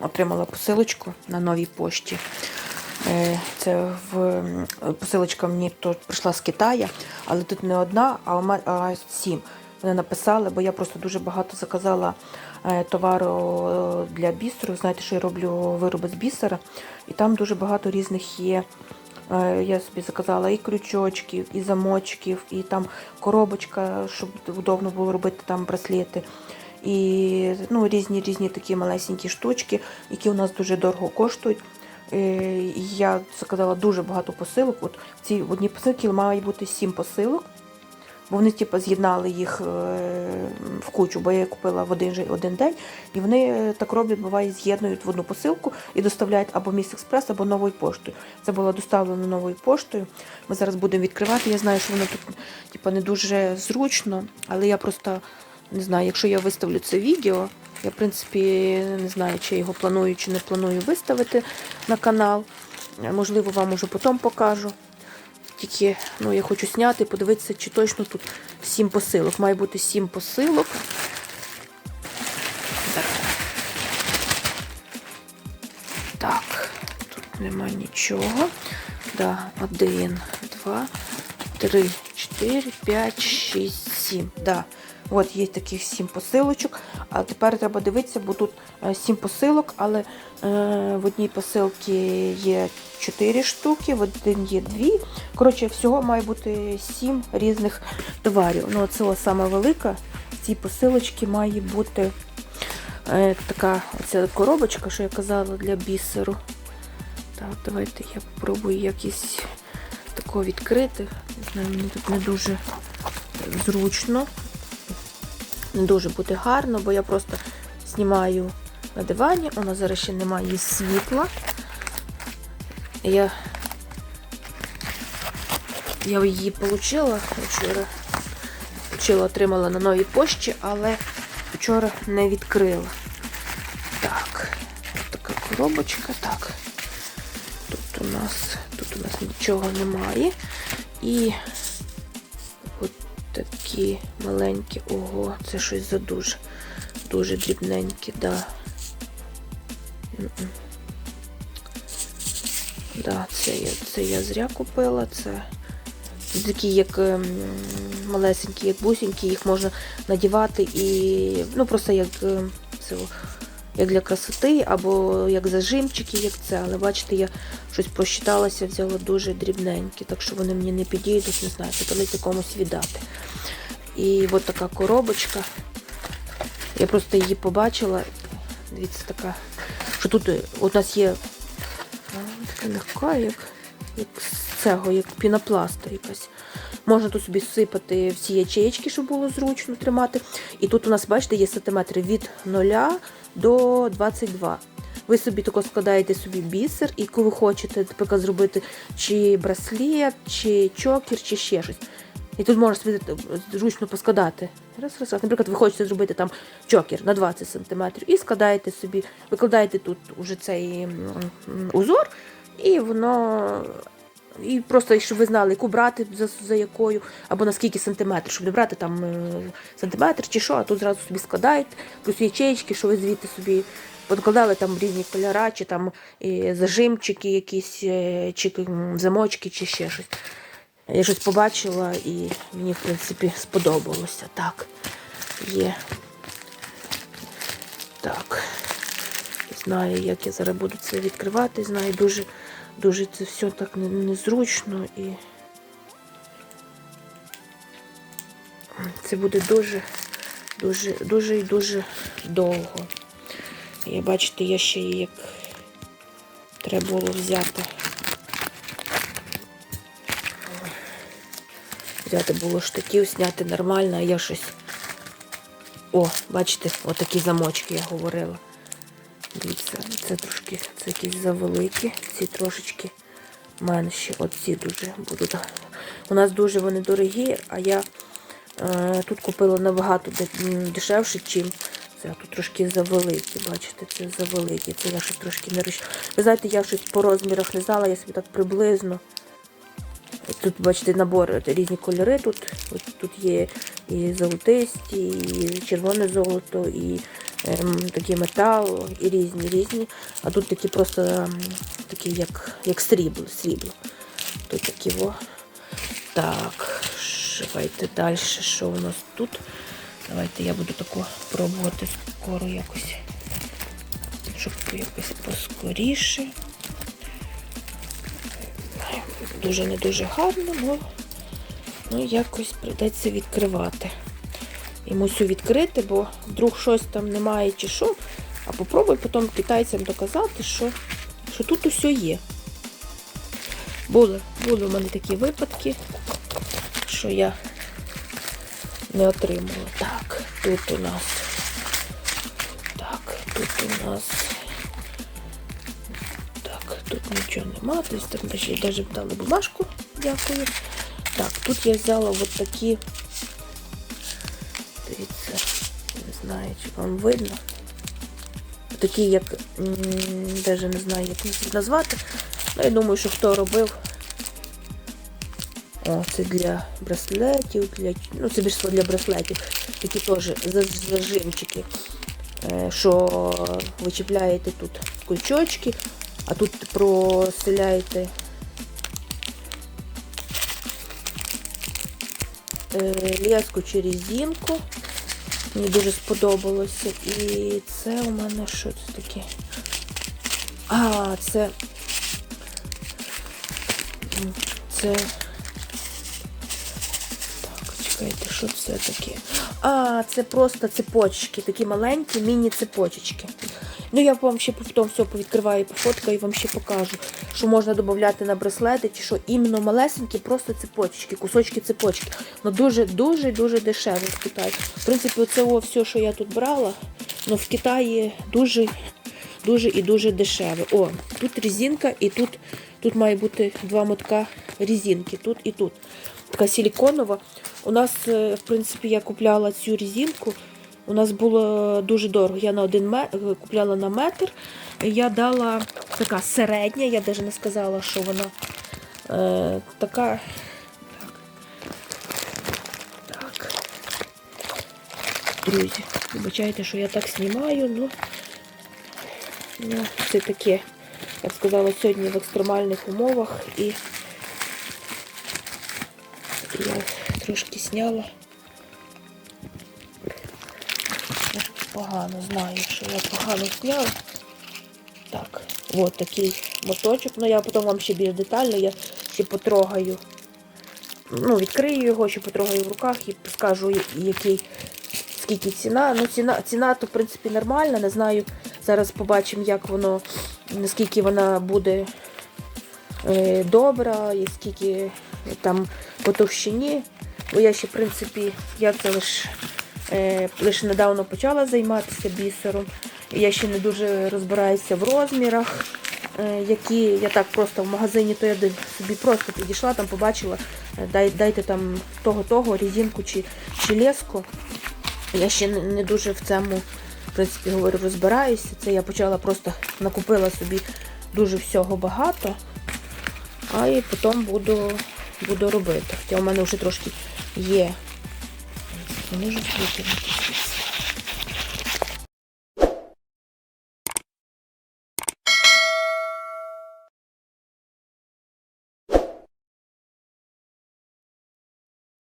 отримала посилочку на новій пошті. Е, Це в посилочка мені то прийшла з Китаю, але тут не одна, а сім. Вони написали, бо я просто дуже багато заказала е, товару е, для бісеру. Знаєте, що я роблю вироби з бісера, і там дуже багато різних є. Я собі заказала і крючочків, і замочків, і там коробочка, щоб удобно було робити там браслети. І ну, різні різні такі малесенькі штучки, які у нас дуже дорого коштують. Е, Я заказала дуже багато посилок. От в цій одній посилці має бути сім посилок, бо вони типу, з'єднали їх е, в кучу, бо я купила в один, один день, і вони е, так роблять, буває, з'єднують в одну посилку і доставляють або Міс Експрес, або новою поштою. Це було доставлено новою поштою. Ми зараз будемо відкривати. Я знаю, що воно тут типу, не дуже зручно, але я просто не знаю, якщо я виставлю це відео, я в принципі не знаю, чи я його планую, чи не планую виставити на канал. Можливо, вам уже потім покажу. Тільки ну, я хочу зняти, подивитися, чи точно тут сім посилок. Має бути сім посилок. Так. Так, тут нема нічого. Да, один, два, три, чотири, п'ять, шість, сім. Да. От є таких сім посилочок. А тепер треба дивитися, бо тут е, сім посилок, але е, в одній посилці є чотири штуки, в один є дві. Коротше, всього має бути сім різних товарів. Ну, це ось саме велика. В цій посилочці має бути е, така оця коробочка, що я казала для бісеру. Так, давайте я спробую якось такого відкрити. Не знаю, мені тут не дуже зручно. Не дуже буде гарно, бо я просто знімаю на дивані. У нас зараз ще немає світла. Я, я її отримала вчора. Вчора отримала на новій пошті, але вчора не відкрила. Так, така коробочка. Так. Тут у нас тут у нас нічого немає. І такі маленькі, ого, це щось за дуже, дуже дрібненькі, да. Да, це я, це я зря купила. Це такі, як ем, малесенькі, як бусинки, їх можна надівати і ну просто як ем, це, як для красоти, або як зажимчики, як це. Але бачите, я щось просчиталася, взяла дуже дрібненькі, так що вони мені не підійдуть, не знаю, поталити комусь віддати. І от така коробочка. Я просто її побачила. Дивіться, така, що тут е, у нас є така легка, як, як з цього, як пінопласта якась. Можна тут собі сипати всі ячеєчки, щоб було зручно тримати. І тут у нас, бачите, є сантиметри від 0 до 22. Ви собі тако складаєте собі бісер, і коли ви хочете наприклад, зробити чи браслет, чи чокер, чи ще щось. І тут можна собі зручно поскладати. Раз, раз, раз. Наприклад, ви хочете зробити там чокер на 20 см і складаєте собі, викладаєте тут уже цей узор, і воно. І просто, щоб ви знали, яку брати за, за якою, або на скільки сантиметрів, щоб не брати там е, сантиметр чи що, а тут зразу собі складаєте, плюс ячеїчки, що ви звідти собі подкладали там різні кольора, чи там і зажимчики якісь, е, чи замочки, чи ще щось. Я щось побачила і мені, в принципі, сподобалося. Так, є. Так. Знаю, як я зараз буду це відкривати. Знаю, дуже, дуже це все так незручно і це буде дуже, дуже, дуже і дуже довго. І бачите, я ще її як треба було взяти. Взяти було штатів, зняти нормально, а я щось. О, бачите, отакі замочки я говорила. Дивіться, це трошки, це якісь завеликі, ці трошечки менші. Оці дуже будуть. У нас дуже вони дорогі, а я е, тут купила набагато дешевше, чим це. Тут трошки завеликі, бачите, це завеликі. Це я щось трошки не розч... Ви знаєте, я щось по розмірах не знала, я собі так приблизно. Тут, бачите, набор різні кольори. Тут тут є і золотисті, і червоне золото, і ем, такі метал і різні, різні. А тут такі просто ем, такі, як, як срібло, срібло. Тут такі во. Так, давайте далі. Що у нас тут? Давайте я буду тако пробувати скоро якось. Щоб якось поскоріше. Дуже не дуже гарно, але ну, якось прийдеться відкривати. І мусю відкрити, бо вдруг щось там немає чи що. А попробуй потім китайцям доказати, що, що тут усе є. Були, були у мене такі випадки, що я не отримала. Так, тут у нас. Так, тут у нас. Так, тут нічого нема. Тобто там навіть дали бумажку. Дякую. Так, тут я взяла от такі. Вам видно. Такі, як навіть не знаю, як їх назвати. Ну, я думаю, що хто робив. О, це для браслетів, для, ну це більше для браслетів. Такі теж зажимчики, е, що ви чіпляєте тут кульчочки, а тут проселяєте леску чи резинку. Мені дуже сподобалося. І це у мене що це таке? А, це. Це. Чекайте, що це таке? А, це просто цепочки, такі маленькі міні-цепочечки. Ну, я вам ще потім все повідкриваю, пофоткаю і вам ще покажу, що можна додати на браслети, чи що іменно малесенькі, просто цепочки, кусочки цепочки. Ну дуже-дуже дуже дешево в Китаї. В принципі, це все, що я тут брала, ну в Китаї дуже дуже і дуже дешеве. О, тут резинка і тут, тут має бути два мотка резинки, тут і тут. Така силіконова. У нас, е, в принципі, я купляла цю резинку. У нас було дуже дорого. Я на один метр купляла на метр. Я дала така середня, я навіть не сказала, що вона е, така. Так. так. Друзі, вибачайте, що я так знімаю, ну, ну це таке, я б сказала, сьогодні в екстремальних умовах і я трошки зняла. Я погано знаю, що я погано зняла. Так, от такий моточок. Ну я потім вам ще більш детально, я ще потрогаю. Ну, відкрию його, ще потрогаю в руках і скажу, який, скільки ціна. Ну, ціна, ціна то, в принципі, нормальна. Не знаю. Зараз побачимо, як воно, наскільки вона буде е, добра і скільки там по товщині. Бо я ще, в принципі, я це лише е, лише недавно почала займатися бісером. Я ще не дуже розбираюся в розмірах, е, які я так просто в магазині, то я собі просто підійшла, там побачила, е, дай, дайте там того-того, резинку чи, чи леску. Я ще не дуже в цьому, в принципі, говорю, розбираюся. Це я почала просто накупила собі дуже всього багато, а і потім буду, буду робити. Хоча у мене вже трошки є. Не можу витягнути.